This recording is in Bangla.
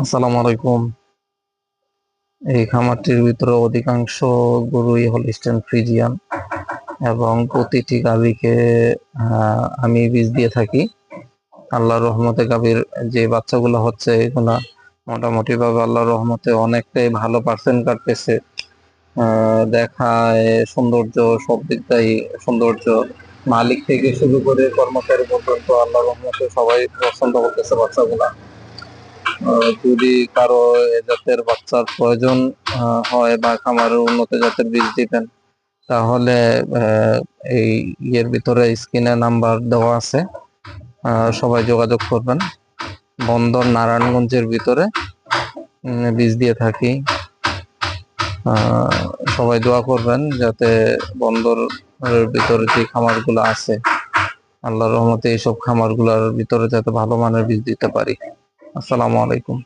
আসসালামু আলাইকুম। এই খামারটির ভিতরে অধিকাংশ গরুই হলিস্টেন ফ্রিজিয়ান এবং প্রতিটি গাভীকে আমি বীজ দিয়ে থাকি। আল্লাহর রহমতে গাভীর যে বাচ্চাগুলো হচ্ছে মোটামুটি ভাবে আল্লাহর রহমতে অনেকটাই ভালো পার্সেন্ট কাটতেছে। দেখায় সৌন্দর্য, সব দিকটাই সৌন্দর্য। মালিক থেকে শুরু করে কর্মচারী পর্যন্ত আল্লাহর রহমতে সবাই পছন্দ করতেছে বাচ্চাগুলা। যদি কারও জাতের বাচ্চার প্রয়োজন হয় বা খামারের উন্নত জাতের বীজ দিবেন তাহলে এই ইয়ের ভিতরে স্ক্রিনে নাম্বার দেওয়া আছে। সবাই যোগাযোগ করবেন। বন্দর নারায়ণগঞ্জের ভিতরে বীজ দিয়ে থাকি। সবাই দোয়া করবেন যাতে বন্দরের ভিতরে যে খামারগুলো আছে, আল্লাহর রহমতে এইসব খামারগুলোর ভিতরে যাতে ভালো মানের বীজ দিতে পারি। আসসালামু আলাইকুম।